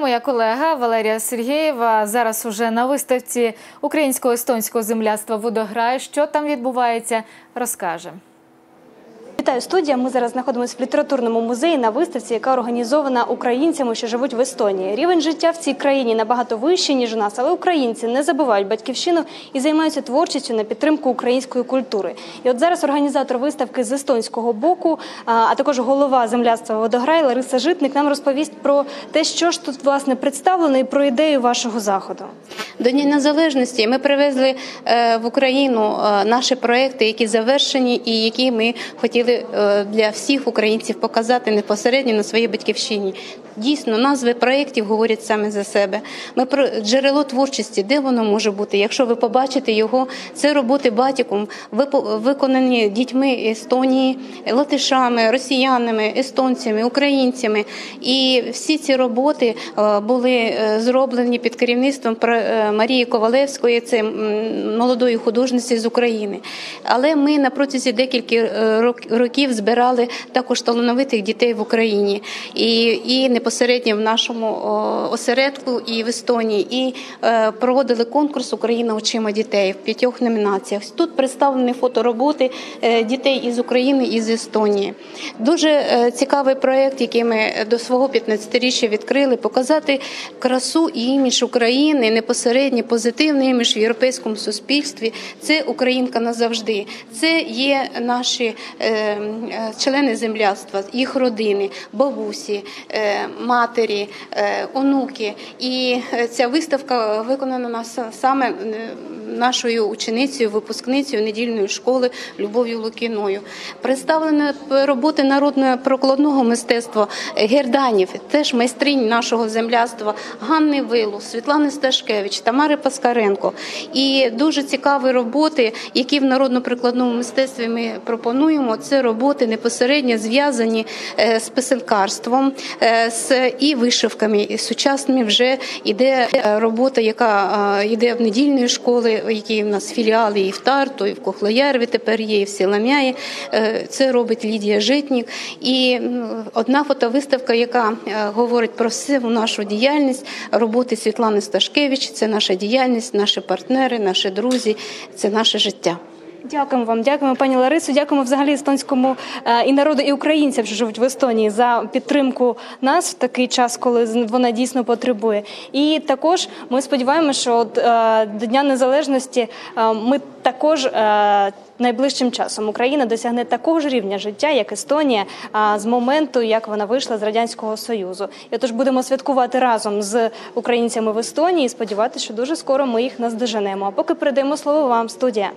Моя колега Валерія Сергієва зараз уже на виставці українсько-естонського земляства водограє. Що там відбувається, розкаже. Вітаю студія. Ми зараз знаходимося в літературному музеї на виставці, яка організована українцями, що живуть в Естонії. Рівень життя в цій країні набагато вищий ніж у нас, але українці не забувають батьківщину і займаються творчістю на підтримку української культури. І от зараз організатор виставки з естонського боку, а також голова земляцтва водограй Лариса Житник нам розповість про те, що ж тут власне представлено, і про ідею вашого заходу. До Дня Незалежності ми привезли е, в Україну е, наші проекти, які завершені, і які ми хотіли для всіх українців показати непосередньо на своїй батьківщині. Дійсно, назви проєктів говорять саме за себе. Ми про джерело творчості, де воно може бути. Якщо ви побачите його, це роботи батіком, виконані дітьми Естонії, латишами, росіянами, естонцями, українцями. І всі ці роботи е, були е, зроблені під керівництвом е, Марії Ковалевської, це молодої художниці з України. Але ми на протязі декількох е, років збирали також талановитих дітей в Україні і, і непосередньо в нашому осередку і в Естонії. І е, проводили конкурс Україна очима дітей в п'ятьох номінаціях. Тут представлені фотороботи е, дітей із України і з Естонії. Дуже е, цікавий проєкт, який ми до свого 15-річчя відкрили, показати красу і імідж України, непосередньо позитивний імідж в європейському суспільстві. Це Українка назавжди. Це є наші члени земляцтва, їх родини, бабусі, матері, е, онуки. І е, ця виставка виконана саме е, нашою ученицею, випускницею недільної школи Любов'ю Лукіною. Представлені роботи народного прокладного мистецтва Герданів, теж майстринь нашого земляцтва Ганни Вилу, Світлани Сташкевич, Тамари Паскаренко. І дуже цікаві роботи, які в народно-прикладному мистецтві ми пропонуємо. Це роботи непосередньо зв'язані е, з писанкарством е, і вишивками. І сучасними вже йде е, робота, яка йде в недільної школи, які в нас філіали і в Тарту, і в Кохлоярві тепер є, і в Сіламяї. Е, Це робить Лідія Житнік. І одна фотовиставка, яка е, говорить про всю нашу діяльність, роботи Світлани Сташкевич. Це наша діяльність, наші партнери, наші друзі, це наше життя. Дякуємо вам, дякуємо, пані Ларису. Дякуємо взагалі естонському е, і народу, і українцям, що живуть в Естонії, за підтримку нас в такий час, коли вона дійсно потребує. І також ми сподіваємося, що от, е, до Дня Незалежності е, ми також. Найближчим часом Україна досягне такого ж рівня життя, як Естонія, з моменту, як вона вийшла з радянського союзу. І отож будемо святкувати разом з українцями в Естонії. і Сподіватися, що дуже скоро ми їх наздоженемо. А поки передаємо слово вам, студія.